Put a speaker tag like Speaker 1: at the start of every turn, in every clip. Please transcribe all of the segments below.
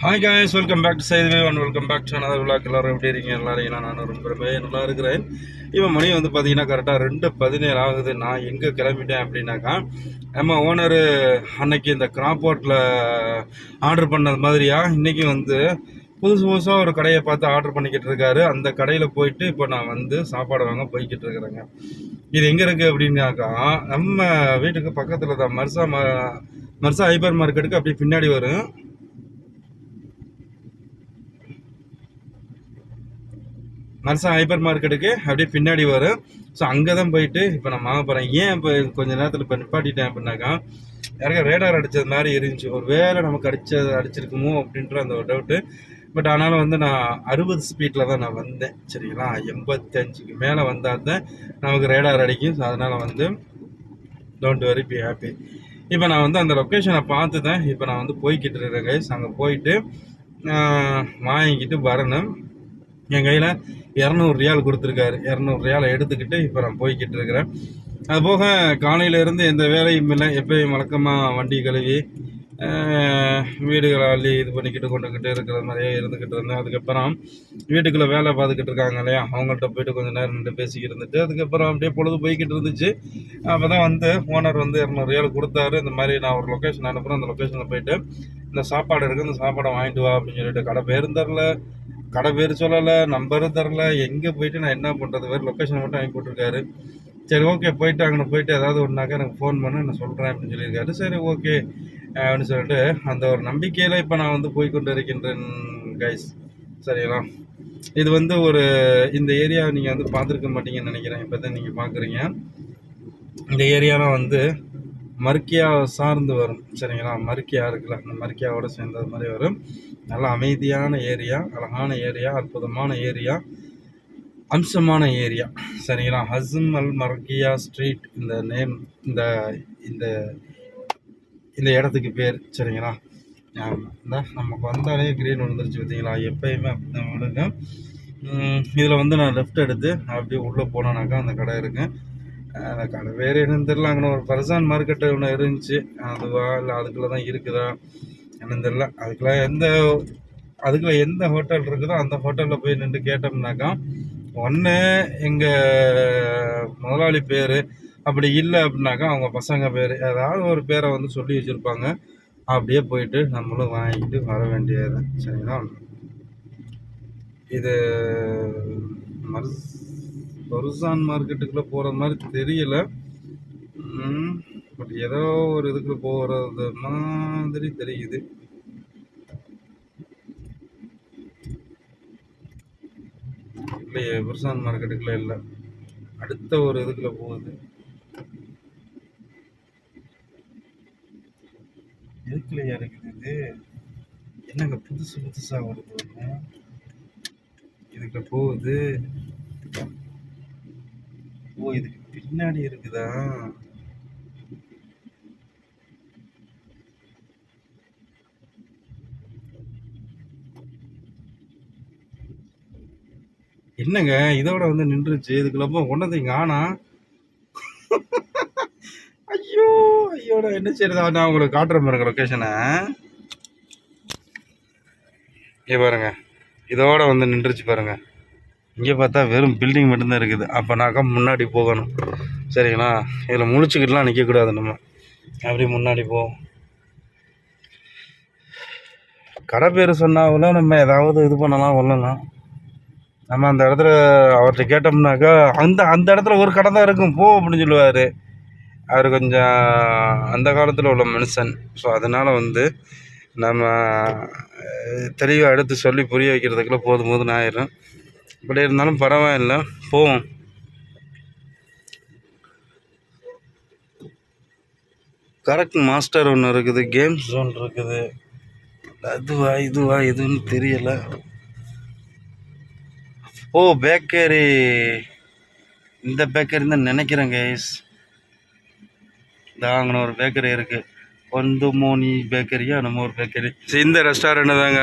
Speaker 1: Hi guys welcome back to சைதுவே one welcome back to another vlog. எல்லாரும் எப்படி இருக்கீங்க? எல்லாரையும் நான் ரொம்ப ரொம்ப நல்லா இருக்கிறேன். இப்போ மணி வந்து பார்த்தீங்கன்னா கரெக்டாக ரெண்டு பதினேழு ஆகுது. நான் எங்கே கிளம்பிட்டேன் அப்படின்னாக்கா நம்ம ஓனர் அன்னைக்கு இந்த கிராப்போர்ட்டில் ஆர்டர் பண்ணது மாதிரியா? இன்றைக்கி வந்து புதுசு புதுசாக ஒரு கடையை பார்த்து ஆர்டர் பண்ணிக்கிட்டு இருக்காரு. அந்த கடையில் போயிட்டு இப்போ நான் வந்து சாப்பாடு வாங்க போய்கிட்டு இருக்கிறேங்க. இது எங்கே இருக்குது அப்படின்னாக்கா நம்ம வீட்டுக்கு பக்கத்தில் தான். மர்சா ம மர்சா ஹைப்பர் மார்க்கெட்டுக்கு அப்படியே பின்னாடி வரும். மனுஷன் ஹைப்பர் மார்க்கெட்டுக்கு அப்படியே பின்னாடி வரும். ஸோ அங்கே தான் போயிட்டு இப்போ நான் வாங்க போகிறேன் ஏன் இப்போ கொஞ்ச நேரத்தில் இப்போ நிப்பாட்டிட்டேன் அப்படின்னாக்கா யாருக்கா ரேடார் அடித்தது மாதிரி இருந்துச்சு. ஒரு வேளை நமக்கு அடித்தது அடிச்சிருக்குமோ அப்படின்ற அந்த ஒரு டவுட்டு பட் ஆனாலும் வந்து நான் அறுபது ஸ்பீடில் தான் நான் வந்தேன். சரிங்களா? எண்பத்தஞ்சுக்கு மேலே வந்தால் தான் நமக்கு ரேடார் அடிக்கும். ஸோ அதனால் வந்து டோன்ட் வெரி பி ஹாப்பி இப்போ நான் வந்து அந்த லொக்கேஷனை பார்த்து தான் இப்போ நான் வந்து போய்கிட்டு இருக்கேன் கைஸ் அங்கே போயிட்டு வாங்கிக்கிட்டு வரணும். என் கையில் இரநூறு ரியால் கொடுத்துருக்காரு. இரநூறு ரியாலை எடுத்துக்கிட்டு இப்போ நான் போய்கிட்டு இருக்கிறேன். அது போக காலையில இருந்து எந்த வேலையும் இல்லை. எப்பயும் வழக்கமாக வண்டி கழுவி வீடுகளை அள்ளி இது பண்ணிக்கிட்டு கொண்டுக்கிட்டு இருக்கிற மாதிரியே இருந்துக்கிட்டு இருந்தேன். அதுக்கப்புறம் வீட்டுக்குள்ளே வேலை பார்த்துக்கிட்டு இருக்காங்க இல்லையா? அவங்கள்ட்ட போயிட்டு கொஞ்சம் நேரம் நின்று பேசிக்கிட்டு இருந்துட்டு அதுக்கப்புறம் அப்படியே பொழுது போய்கிட்டு இருந்துச்சு. அப்போ தான் வந்து ஓனர் வந்து இரநூறு ரியால் கொடுத்தாரு. இந்த மாதிரி நான் ஒரு லொக்கேஷன் அனுப்புகிறேன் அந்த லொக்கேஷனில் போயிட்டு இந்த சாப்பாடு இருக்குது இந்த சாப்பாடை வாங்கிட்டு வா அப்படின்னு சொல்லிட்டு கடை பேருந்தரில் கடை பேர் சொல்லலை நம்பரும் தரல. எங்கே போயிட்டு நான் என்ன பண்ணுறது வேறு லொக்கேஷன் மட்டும் அனுப்பி போட்டிருக்காரு. சரி ஓகே போயிட்டு அங்கே போயிட்டு ஏதாவது ஒன்றாக்கா எனக்கு ஃபோன் பண்ணு நான் சொல்கிறேன் அப்படின்னு சொல்லியிருக்காரு. சரி ஓகே அப்படின்னு சொல்லிட்டு அந்த ஒரு நம்பிக்கையில் இப்போ நான் வந்து போய் கொண்டு இருக்கின்றேன் கைஸ் சரிங்களா? இது வந்து ஒரு இந்த ஏரியா நீங்கள் வந்து பார்த்துருக்க மாட்டீங்கன்னு நினைக்கிறேன். இப்போ தான் நீங்கள் பார்க்குறீங்க. இந்த ஏரியாலாம் வந்து மர்க்கியா சார்ந்து வரும். சரிங்களா? மர்க்கியா இருக்குல்ல அந்த மர்க்கியாவோட சேர்ந்தது மாதிரி வரும். நல்ல அமைதியான ஏரியா அழகான ஏரியா அற்புதமான ஏரியா அம்சமான ஏரியா. சரிங்களா? ஹசம் அல் மர்கியா ஸ்ட்ரீட் இந்த நேம் இந்த இந்த இந்த இடத்துக்கு பேர் சரிங்களா? இந்த நமக்கு வந்தாலே கிரீன் விழுந்துருச்சு பார்த்தீங்களா? எப்பயுமே அப்படி விழுங்க. இதில் வந்து நான் லெஃப்ட் எடுத்து அப்படியே உள்ளே போனேனாக்கா அந்த கடை இருக்குது அந்த கடை வேறு என்னன்னு தெரில அங்கே ஒரு பர்சான் மார்க்கெட்டு ஒன்று இருந்துச்சு. அதுவா இல்லை அதுக்குள்ளே தான் இருக்குதா? என்னன்னு தெரியல. அதுக்குள்ள எந்த அதுக்குள்ள எந்த ஹோட்டல் இருக்குதோ அந்த ஹோட்டலில் போய் நின்று கேட்டோம்னாக்கா ஒன்று எங்கள் முதலாளி பேர் அப்படி இல்லை அப்படின்னாக்கா அவங்க பசங்க பேர் ஏதாவது ஒரு பேரை வந்து சொல்லி வச்சுருப்பாங்க. அப்படியே போயிட்டு நம்மளும் வாங்கிட்டு வர வேண்டியது சரிங்களா? இது மர்ஸ் மார்க்கெட்டுக்குள்ளே போகிற மாதிரி தெரியல. பட் ஏதோ ஒரு இதுக்கு போகிறது மாதிரி தெரியுது. இல்லையே பருசான் மார்க்கெட்டுக்குள்ள இல்லை. அடுத்த ஒரு இதுக்குள்ள போகுது. எதுக்குலையா இருக்குது இது என்னங்க புதுசு புதுசாக வருது? ஒண்ணு? இதுக்குள்ள போகுது. ஓ இதுக்கு பின்னாடி இருக்குதா? என்னங்க? இதோட வந்து நின்றுச்சு. இதுக்குள்ள போய் ஒன்றதையும் காணா ஐயோ ஐயோட என்ன செய்யறது நான் உங்களுக்கு காட்டுறேன் பாருங்க லொக்கேஷனை இங்கே பாருங்க. இதோட வந்து நின்றுச்சு பாருங்க. இங்கே பார்த்தா வெறும் பில்டிங் மட்டும்தான் இருக்குது. அப்போனாக்கா முன்னாடி போகணும். சரிங்களா? இதில் முழிச்சுக்கிட்டுலாம் நிற்கக்கூடாது நம்ம. அப்படியே முன்னாடி போவோம் கடை பேர் சொன்னாவில் நம்ம ஏதாவது இது பண்ணலாம் கொள்ளலாம் நம்ம அந்த இடத்துல அவர்கிட்ட கேட்டோம்னாக்கா அந்த அந்த இடத்துல ஒரு கடை தான் இருக்கும். போ அப்படின்னு சொல்லுவார். அவர் கொஞ்சம் அந்த காலத்தில் உள்ள மனுஷன். ஸோ அதனால் வந்து நம்ம தெளிவாக எடுத்து சொல்லி புரிய வைக்கிறதுக்குள்ள போதும் போதுன்னு ஆயிரும். இப்படி இருந்தாலும் பரவாயில்லை. போவோம். கரெக்ட் மாஸ்டர் ஒன்று இருக்குது. கேம்ஸ் ஒன்று இருக்குது. அதுவா இதுவா எதுன்னு தெரியலை. ஓ பேக்கரி இந்த பேக்கரி தான் நினைக்கிறேன் கைஸ் அங்கே ஒரு பேக்கரி இருக்குது வந்து மோனி பேக்கரியா நம்ம ஒரு பேக்கரி இந்த ரெஸ்டாரண்ட்டு தாங்க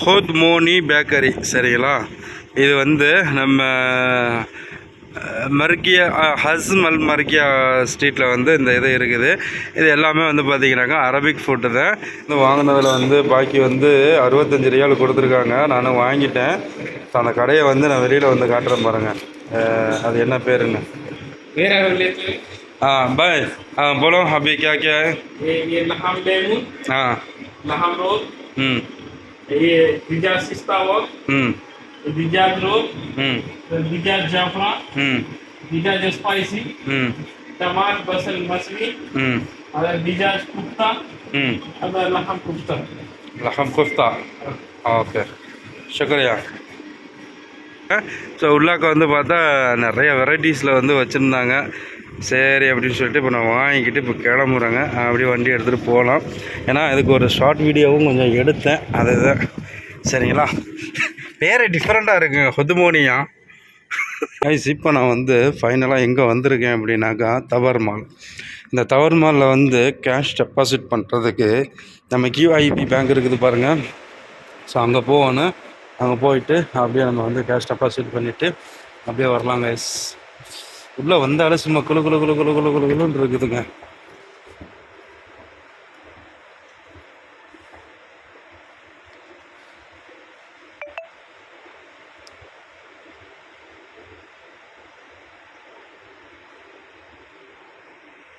Speaker 1: ஹோத் மோனி பேக்கரி சரிங்களா? இது வந்து நம்ம மர்கியா ஹஸ்ம் அல் மர்கியா ஸ்ட்ரீட்டில் வந்து இந்த இது இருக்குது. இது எல்லாமே வந்து பார்த்திங்கனாக்கா அரபிக் ஃபுட்டு தான் இந்த வாங்கினதில் வந்து பாக்கி வந்து அறுபத்தஞ்சு ரியால் கொடுத்துருக்காங்க. நானும் வாங்கிட்டேன். அந்த கடையை வந்து நான் வெளியில் வந்து காட்டுறேன் பாருங்கள் அது என்ன பேருன்னு?
Speaker 2: ஆ பாய்.
Speaker 1: ஆ போலோ ஹபி. Okay okay. ஆ. ம். ம்.
Speaker 2: ये ये लहम लेमन
Speaker 1: हाँ
Speaker 2: लहम रोल
Speaker 1: हम्म
Speaker 2: ये दिजा सिस्ता वॉक
Speaker 1: हम्म
Speaker 2: दिजा रोल
Speaker 1: हम्म
Speaker 2: दिजा जाफरा
Speaker 1: हम्म
Speaker 2: दिजा स्पाइसी
Speaker 1: हम्म
Speaker 2: टमाटर बसल मछली
Speaker 1: हम्म
Speaker 2: और दिजा कुफ्ता
Speaker 1: हम्म
Speaker 2: और लहम कुफ्ता
Speaker 1: லஹம் குஃப்தா ஓகே சுக்ரியா ஸோ உள்ளாக்க வந்து பார்த்தா நிறைய வெரைட்டிஸில் வந்து வச்சுருந்தாங்க சரி அப்படின்னு சொல்லிட்டு இப்போ நான் வாங்கிக்கிட்டு இப்போ கிளம்புறேங்க அப்படியே வண்டி எடுத்துகிட்டு போகலாம் ஏன்னா இதுக்கு ஒரு ஷார்ட் வீடியோவும் கொஞ்சம் எடுத்தேன் அதுதான் சரிங்களா பேர் டிஃப்ரெண்ட்டாக இருக்குங்க ஹொதுமோனியா கைஸ் இப்போ நான் வந்து ஃபைனலாக எங்கே வந்திருக்கேன் அப்படின்னாக்கா தவர் மால் இந்த தவர் மாலில் வந்து கேஷ் டெபாசிட் பண்ணுறதுக்கு நம்ம கியூஐபி பேங்க் இருக்குது பாருங்கள் ஸோ அங்கே போகணும். அங்கே போயிட்டு அப்படியே நம்ம வந்து கேஷ் டெபாசிட் பண்ணிவிட்டு அப்படியே வரலாம் கைஸ் உள்ளே வந்தாலும் சும்மா குளு குழு குழு குழு குழு குளு குளுன்னு இருக்குதுங்க.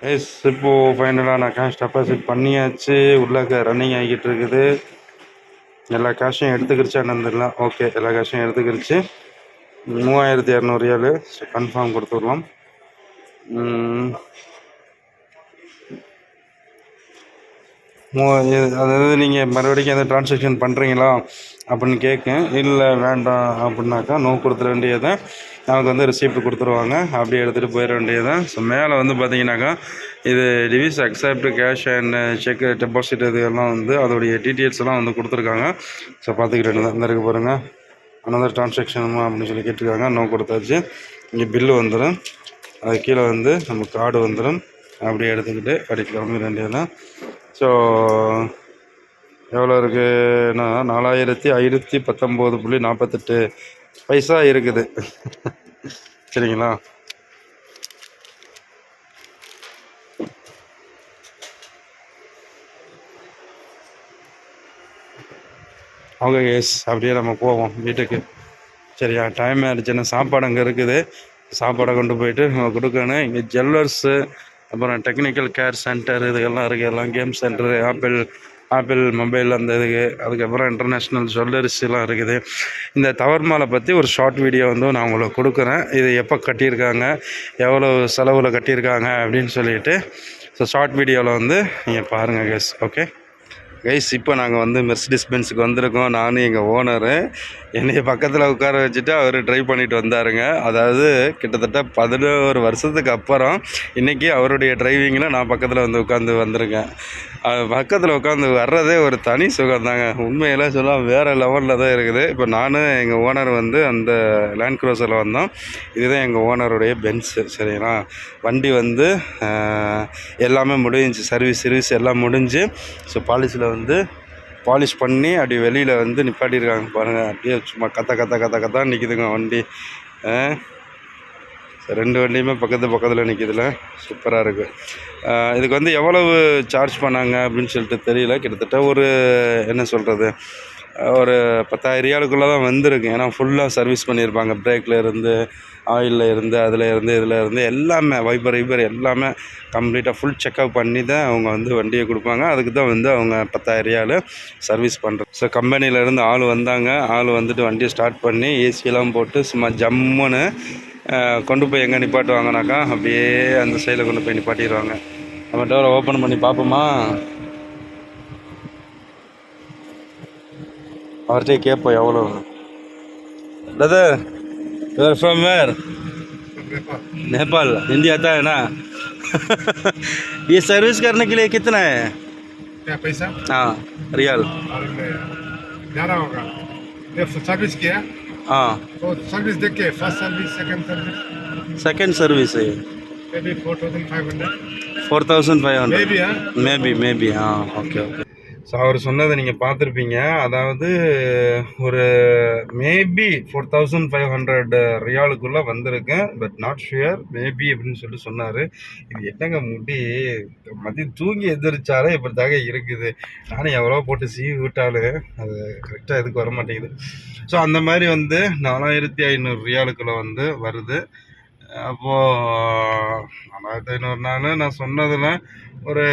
Speaker 1: எஸ் இப்போது ஃபைனலாக நான் கேஷ் டெபாசிட் பண்ணியாச்சு. உள்ளாக்க ரன்னிங் ஆகிக்கிட்டு இருக்குது. எல்லா கேஷையும் எடுத்துக்கிடுச்சான்னு வந்துடலாம் ஓகே எல்லா கேஷையும் எடுத்துக்கிடுச்சு மூவாயிரத்தி இரநூறு ஏழு. கன்ஃபார்ம் கொடுத்துடலாம். மூ. இது- அதாவது நீங்கள் மறுபடியும் எதாவது ட்ரான்சாக்ஷன் பண்ணுறீங்களா அப்படின்னு கேட்கேன். இல்லை வேண்டாம் அப்படின்னாக்கா நோ கொடுத்துட வேண்டியதை நமக்கு வந்து ரிசிப்ட் கொடுத்துருவாங்க. அப்படியே எடுத்துகிட்டு போயிட வேண்டியதான் ஸோ மேலே வந்து பார்த்தீங்கன்னாக்கா இது TVS accept cash and cheque deposit இது எல்லாம் வந்து அதோடைய டீட்டெயில்ஸ் எல்லாம் வந்து கொடுத்துருக்காங்க. ஸோ பார்த்துக்கிட்டு தான் இந்த பாருங்கள் அனதர் ட்ரான்சாக்ஷனுமா அப்படின்னு சொல்லி கேட்டிருக்காங்க. நோ கொடுத்தாச்சு. இங்கே பில்லு வந்துடும் அது கீழே வந்து நம்ம கார்டு வந்துடும் அப்படியே எடுத்துக்கிட்டு அப்படி கிளம்பிட வேண்டியதுதான். ஸோ எவ்வளோ இருக்குன்னா நாலாயிரத்தி ஐநூற்றி பத்தொம்போது புள்ளி நாற்பத்தெட்டு பைசா இருக்குது. சரிங்களா? அவங்க எஸ் அப்படியே நம்ம போவோம் வீட்டுக்கு. சரியா? டைம் ஆயிடுச்சுன்னா சாப்பாடு அங்கே இருக்குது. சாப்பாடை கொண்டு போயிட்டு நம்ம கொடுக்கணும். இங்கே ஜுவல்லர்ஸு அப்புறம் டெக்னிக்கல் கேர் சென்டர் இதுக்கெல்லாம் இருக்குது எல்லாம் game centre apple apple mobile அந்த இதுக்கு அதுக்கப்புறம் இன்டர்நேஷ்னல் ஜுவல்லரிஸ்லாம் இருக்குது. இந்த டவர் மாலை பற்றி ஒரு ஷார்ட் வீடியோ வந்து நான் உங்களுக்கு கொடுக்குறேன். இது எப்போ கட்டியிருக்காங்க எவ்வளோ செலவில் கட்டியிருக்காங்க அப்படின்னு சொல்லிட்டு. ஸோ ஷார்ட் வீடியோவில் வந்து நீங்கள் பாருங்கள் கைஸ் ஓகே கைஸ் இப்போ நாங்கள் வந்து மெர்சிடிஸ் பென்ஸுக்கு வந்திருக்கோம். நானும் எங்கள் ஓனரு என்னைய பக்கத்தில் உட்கார வச்சுட்டு அவர் ட்ரை பண்ணிட்டு வந்தாருங்க. அதாவது கிட்டத்தட்ட பதினோரு வருஷத்துக்கு அப்புறம் இன்றைக்கி அவருடைய டிரைவிங்கில் நான் பக்கத்தில் வந்து உட்காந்து வந்திருக்கேன். பக்கத்தில் உட்காந்து வர்றதே ஒரு தனி சுகம் தாங்க உண்மையில சொல்ல வேறு லெவலில் தான் இருக்குது. இப்போ நானும் எங்கள் ஓனர் வந்து அந்த லேண்ட் க்ரோஸரில் வந்தோம். இதுதான் எங்கள் ஓனருடைய பென்ஸு சரிங்களா? வண்டி வந்து எல்லாமே முடிஞ்சிச்சு. சர்வீஸ் சர்வீஸ் எல்லாம் முடிஞ்சு ஸோ பாலிசியில் வந்து பாலிஷ் பண்ணி அப்படி வெளியில் வந்து நிப்பாட்டியிருக்காங்க பாருங்கள் அப்படியே சும்மா கத்த கத்த கத்த கத்தான் நிற்கிதுங்க வண்டி. ரெண்டு வண்டியுமே பக்கத்து பக்கத்தில் நிற்கிதுல சூப்பராக இருக்குது இதுக்கு வந்து எவ்வளவு சார்ஜ் பண்ணாங்க அப்படின்னு சொல்லிட்டு தெரியல. கிட்டத்தட்ட ஒரு என்ன சொல்கிறது ஒரு பத்தாயிரம் ரியாலுக்குள்ளே தான் வந்திருக்கு. ஏன்னா ஃபுல்லாக சர்வீஸ் பண்ணியிருப்பாங்க. பிரேக்கில் இருந்து ஆயிலில் இருந்து அதில் இருந்து இதில் இருந்து எல்லாமே வைபர் வைபர் எல்லாமே கம்ப்ளீட்டாக ஃபுல் செக்அப் பண்ணி தான் அவங்க வந்து வண்டியை கொடுப்பாங்க. அதுக்கு தான் வந்து அவங்க பத்தாயிரம் ரியாலு சர்வீஸ் பண்ணுறோம் ஸோ கம்பெனியிலேருந்து ஆள் வந்தாங்க. ஆள் வந்துட்டு வண்டியை ஸ்டார்ட் பண்ணி ஏசியெல்லாம் போட்டு சும்மா ஜம்முன்னு கொண்டு போய் எங்கே நிப்பாட்டுவாங்கனாக்கா அப்படியே அந்த சைடில் கொண்டு போய் நிப்பாட்டிடுவாங்க நம்ம டோரை ஓப்பன் பண்ணி பார்ப்போமா? அவர்கிட்டே கேட்போம் எவ்வளோ brother you're from where Nepal Hindi आता है ना ये सर्विस करने के लिए कितना है
Speaker 3: क्या पैसा
Speaker 1: हाँ रियल
Speaker 3: और ज़्यादा होगा ये सर्विस किया
Speaker 1: हाँ
Speaker 3: तो सर्विस देख के first service second service
Speaker 1: second service है
Speaker 3: may be four thousand five hundred
Speaker 1: four thousand five
Speaker 3: may
Speaker 1: hundred
Speaker 3: be हाँ
Speaker 1: मे बी मे बी हाँ ओके ओके ஸோ அவர் சொன்னதை நீங்கள் பார்த்துருப்பீங்க. அதாவது ஒரு maybe four thousand five hundred ரியாலுக்குள்ளே வந்திருக்கேன். பட் நாட் ஷுயர் மேபி அப்படின்னு சொல்லி சொன்னார். இது என்னங்க முடி? மதியம் தூங்கி எந்திரிச்சாலே இப்படி தாங்க இருக்குது. நானும் எவ்வளோ போட்டு சீவி விட்டாலும் அது கரெக்டாக எதுக்கு வர மாட்டேங்குது ஸோ அந்த மாதிரி வந்து நாலாயிரத்தி ஐநூறு ரியாலுக்குள்ளே வந்து வருது. அப்போது நாலாயிரத்தி ஐநூறுனாலும் நான் சொன்னதில் ஒரு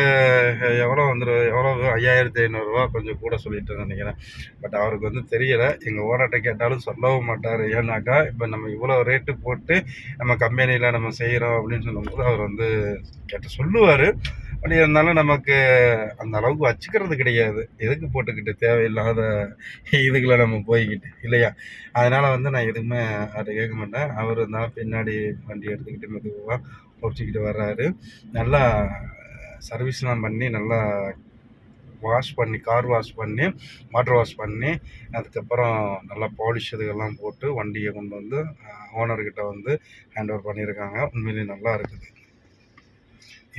Speaker 1: எவ்வளோ வந்துடும் எவ்வளோ ஐயாயிரத்தி ஐநூறுரூவா கொஞ்சம் கூட சொல்லிட்டு நினைக்கிறேன். பட் அவருக்கு வந்து தெரியலை. எங்கள் ஓனர்கிட்ட கேட்டாலும் சொல்லவும் மாட்டார். ஏன்னாக்கா இப்போ நம்ம இவ்வளோ ரேட்டு போட்டு நம்ம கம்பெனியில் நம்ம செய்கிறோம் அப்படின்னு சொல்லும்போது அவர் வந்து கேட்டு சொல்லுவார். பட் இருந்தாலும் நமக்கு அந்த அளவுக்கு வச்சுக்கிறது கிடையாது. எதுக்கு போட்டுக்கிட்டு தேவையில்லாத இதுக்குள்ள நம்ம போய்கிட்டு இல்லையா? அதனால் வந்து நான் எதுவுமே அதை கேட்க மாட்டேன். அவர் தான் பின்னாடி வண்டி எடுத்துக்கிட்டு மெதுவாக பொறிச்சிக்கிட்டு வர்றாரு. நல்லா சர்வீஸ்லாம் பண்ணி நல்லா வாஷ் பண்ணி கார் வாஷ் பண்ணி வாட்டர் வாஷ் பண்ணி அதுக்கப்புறம் நல்லா பாலிஷ் இதுகெல்லாம் போட்டு வண்டியை கொண்டு வந்து ஓனர்கிட்ட வந்து ஹேண்ட் ஓவர் பண்ணியிருக்காங்க. உண்மையிலேயே நல்லா இருக்குது.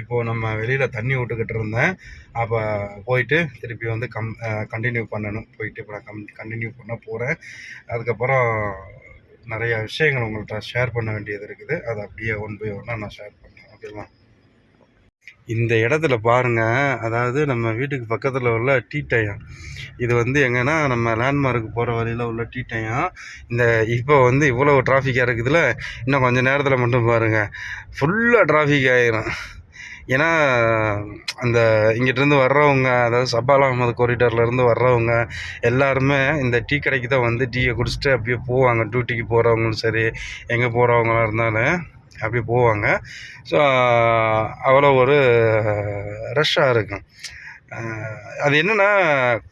Speaker 1: இப்போது நம்ம வெளியில் தண்ணி விட்டுக்கிட்டு இருந்தேன். அப்போ போயிட்டு திருப்பி வந்து கம் கண்டினியூ பண்ணணும். போயிட்டு இப்போ நான் கம் கண்டினியூ பண்ண போகிறேன் அதுக்கப்புறம் நிறைய விஷயங்கள் உங்கள்கிட்ட ஷேர் பண்ண வேண்டியது இருக்குது. அதை அப்படியே ஒன் பை ஒன்னாக நான் ஷேர் பண்ணேன் ஓகேவா இந்த இடத்துல பாருங்க. அதாவது நம்ம வீட்டுக்கு பக்கத்தில் உள்ள டீ டயம் இது வந்து எங்கன்னா நம்ம லேண்ட்மார்க்கு போகிற வழியில் உள்ள டீ டயம் இந்த இப்போ வந்து இவ்வளோ டிராஃபிக்காக இருக்குதுல்ல இன்னும் கொஞ்சம் நேரத்தில் மட்டும் பாருங்கள் ஃபுல்லாக டிராஃபிக் ஆயிரும். ஏன்னா அந்த இங்கிட்டிருந்து வர்றவங்க அதாவது சபால் அகமது கொரிடர்லேருந்து வர்றவங்க எல்லாருமே இந்த டீ கடைக்கு தான் வந்து டீயை குடிச்சிட்டு அப்படியே போவாங்க. டியூட்டிக்கு போகிறவங்களும் சரி எங்கே போகிறவங்களா இருந்தாலும் அப்படி போவாங்க. ஸோ அவ்வளோ ஒரு ரஷ்ஷாக இருக்கும். அது என்னென்னா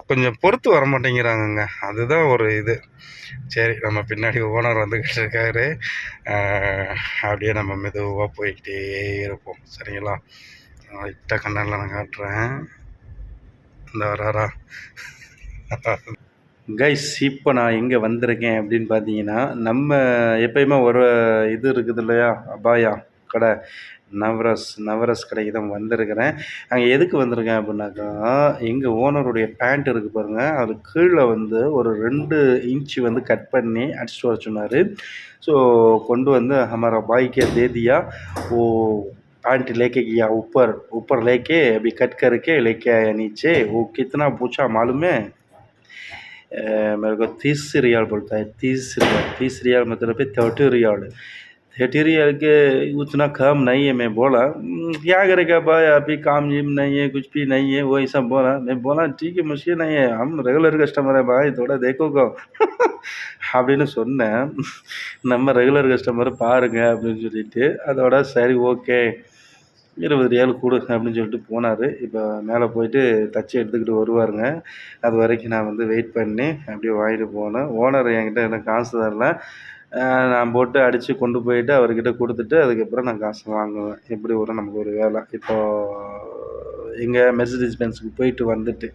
Speaker 1: கொஞ்சம் பொறுத்து வர மாட்டேங்கிறாங்கங்க. அதுதான் ஒரு இது. சரி நம்ம பின்னாடி ஓனர் வந்துக்கிட்டு இருக்காரு. அப்படியே நம்ம மெதுவாக போய்கிட்டே இருப்போம். சரிங்களா? இட்ட கண்ணனில் நான் காட்டுறேன். இந்த வராரா? கைஸ் இப்போ நான் எங்கே வந்திருக்கேன் அப்படின்னு பார்த்தீங்கன்னா நம்ம எப்பயுமே ஒரு இது இருக்குது இல்லையா? அபாயா. கடை நவரஸ் நவரஸ் கடைக்கு தான் வந்திருக்கிறேன் அங்கே எதுக்கு வந்திருக்கேன் அப்படின்னாக்கா எங்கள் ஓனருடைய பேண்ட் இருக்குது பாருங்கள் அது கீழே வந்து ஒரு ரெண்டு இன்ச்சு வந்து கட் பண்ணி அடிச்சுட்டு வர சொன்னார் ஸோ கொண்டு வந்து हमारा भाई के दे दिया वो पैंट लेके गया ऊपर ऊपर लेके अभी कट करके लेके आया नीचे वो कितना पूछा मालूम है अ, मेरे को तीस रियाल बोलता है तीस रियाल तीस रियाल मतलब है थर्टी रियाल थर्टी रियाल के उतना कम नहीं है मैं बोला "हम्म, क्या करेगा भाई अभी काम जिम नहीं है कुछ भी नहीं है वही सब बोला मैं बोला ठीक है मुश्किल नहीं है हम रेगुलर कस्टमर है भाई थोड़ा देखोगा அப்படின்னு சொன்னேன் நம்ம ரெகுலர் கஸ்டமர் பாருங்க அப்படின்னு சொல்லிட்டு அதோட சரி ஓகே இருபது ரியால் கொடு அப்படின்னு சொல்லிட்டு போனார். இப்போ மேலே போயிட்டு தச்சு எடுத்துக்கிட்டு வருவாருங்க. அது வரைக்கும் நான் வந்து வெயிட் பண்ணி அப்படியே வாங்கிட்டு போனேன். ஓனர் என்கிட்ட எனக்கு காசு தரல. நான் போட்டு அடித்து கொண்டு போயிட்டு அவர்கிட்ட கொடுத்துட்டு அதுக்கப்புறம் நான் காசு வாங்குவேன். எப்படி ஒரு நமக்கு ஒரு வேலை. இப்போது எங்கள் மெர்சிடிஸ் பென்ஸுக்கு போயிட்டு வந்துட்டு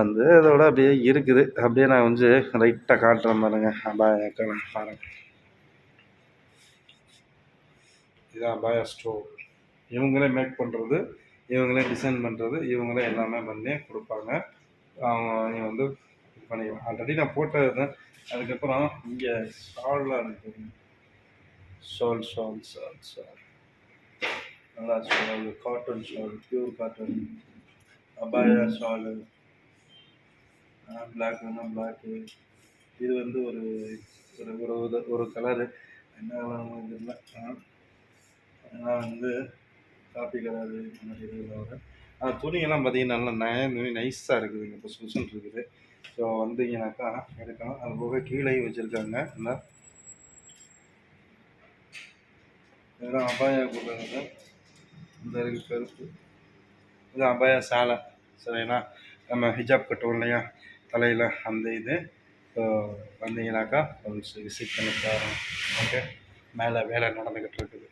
Speaker 1: வந்து அதோட அப்படியே இருக்குது. அப்படியே நான் வந்து லைட்டாக காட்டுறேன் பாருங்க. அபாய கடை பாருங்க. இதுதான் அபாயா ஸ்டோர் இவங்களே மேக் பண்ணுறது இவங்களே டிசைன் பண்ணுறது இவங்களே எல்லாமே பண்ணி கொடுப்பாங்க. அவங்க நீ வந்து இது பண்ணிக்கலாம். ஆல்ரெடி நான் போட்டது அதுக்கப்புறம் இங்கே ஷால்லாம் இருக்குது ஷால் ஷால் ஷால் ஷால் நல்லா shawl cotton shawl pure cotton அபாயா shawl black வேணும் பிளாக்கு இது வந்து ஒரு ஒரு ஒரு ஒரு கலரு என்ன தெரியல. ஆனால் வந்து காப்பி கலரு இந்த மாதிரி இதில் ஆனால் துணியெல்லாம் பார்த்தீங்கன்னா நல்லா நய துணி நைஸாக இருக்குதுங்க. இப்போ சுசன் இருக்குது. ஸோ வந்தீங்கன்னாக்கா எடுக்கணும் அது போக கீழேயும் வச்சுருக்காங்க. இந்த இதெல்லாம் அபாயா கொடுக்குறது இந்த இருக்குது கருப்பு. இது அபாயா சாலை. சரிங்களா? நம்ம ஹிஜாப் கட்டுவோம் இல்லையா? தலையில் அந்த இது. ஸோ வந்தீங்கன்னாக்கா விசிட் பண்ணி ஓகே மேலே வேலை நடந்துக்கிட்டு இருக்குது.